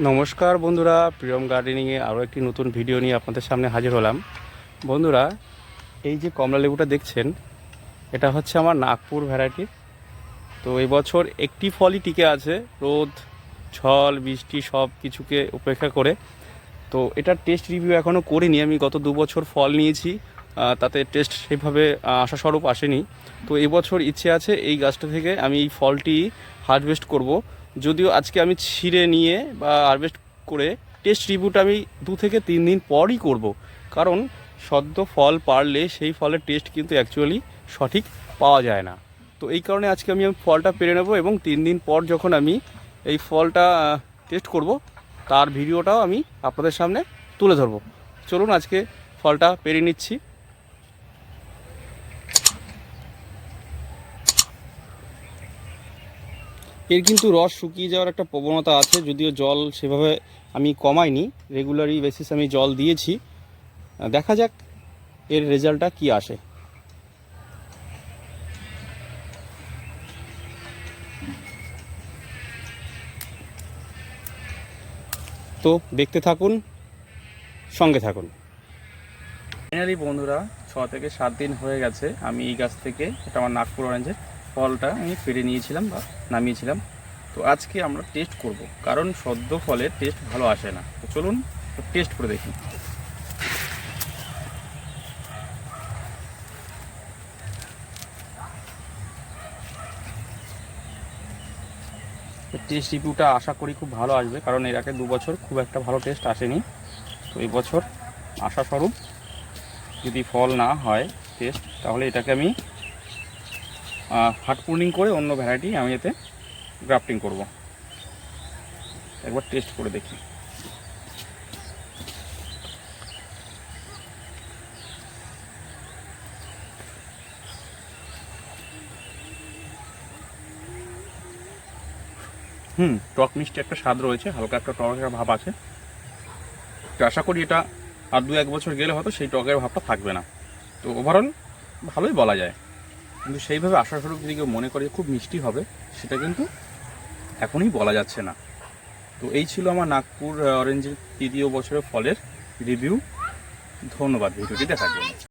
নমস্কার বন্ধুরা, প্রিয়ম গার্ডেনিংয়ে আরও একটি নতুন ভিডিও নিয়ে আপনাদের সামনে হাজির হলাম। বন্ধুরা, এই যে কমলা লেবুটা দেখছেন, এটা হচ্ছে আমার নাগপুর ভ্যারাইটির। তো এই বছর একটি ফলই টিকে আছে, রোদ ছল বৃষ্টি, সব কিছুকে উপেক্ষা করে। তো এটার টেস্ট রিভিউ এখনও করিনি, আমি গত দু বছর ফল নিয়েছি তাতে টেস্ট সেভাবে আশাস্বরূপ আসেনি। তো এবছর ইচ্ছে আছে এই গাছটা থেকে আমি এই ফলটি হারভেস্ট করব। যদিও আজকে আমি ছিঁড়ে নিয়ে বা হারভেস্ট করে টেস্ট রিভিউটা আমি দু থেকে তিন দিন পরই করব। কারণ সদ্য ফল পারলে সেই ফলের টেস্ট কিন্তু অ্যাকচুয়ালি সঠিক পাওয়া যায় না। তো এই কারণে আজকে আমি ফলটা পেরে নেব এবং তিন দিন পর যখন আমি এই ফলটা টেস্ট করব, তার ভিডিওটাও আমি আপনাদের সামনে তুলে ধরবো। চলুন আজকে ফলটা পেরে নিচ্ছি। এর কিন্তু রস শুকিয়ে যাওয়ার একটা প্রবণতা আছে, যদিও জল সেভাবে আমি কমাইনি। রেগুলারই বেসিস আমি জল দিয়েছি। দেখা যাক এর রেজাল্টটা কি আসে। তো দেখতে থাকুন, সঙ্গে থাকুন। ফাইনালি বন্ধুরা, ছ থেকে সাত দিন হয়ে গেছে। আমি এই গাছ থেকে, এটা আমার নাগপুর অরেঞ্জের ফলটা আমি পেরে নিয়েছিলাম বা নামিয়েছিলাম। তো আজকে আমরা টেস্ট করব। কারণ সদ্য ফলের টেস্ট ভালো আসে না। তো চলুন টেস্ট করে দেখি। টেস্ট রিভিউটা আশা করি খুব ভালো আসবে। কারণ এর আগে দু বছর খুব একটা ভালো টেস্ট আসেনি। তো এই বছর আশাস্বরূপ যদি ফল না হয় টেস্ট তাহলে এটাকে আমি হাট পুর্নিং করে অন্য ভ্যারাইটি আমি এতে গ্রাফটিং করব। একবার টেস্ট করে দেখি। হুম, টক মিষ্টি একটা স্বাদ রয়েছে, হালকা একটা টকের ভাব আছে। তো আশা করি এটা আর দু এক বছর গেলে হয়তো সেই টকের ভাবটা থাকবে না। তো ওভারঅল ভালোই বলা যায়। কিন্তু সেইভাবে আশাস্বরূপ যদি কেউ মনে করে খুব মিষ্টি হবে, সেটা কিন্তু এখনই বলা যাচ্ছে না। তো এই ছিল আমার নাগপুর অরেঞ্জের তৃতীয় বছরের ফলের রিভিউ ধন্যবাদ ভিডিওটি দেখার জন্য।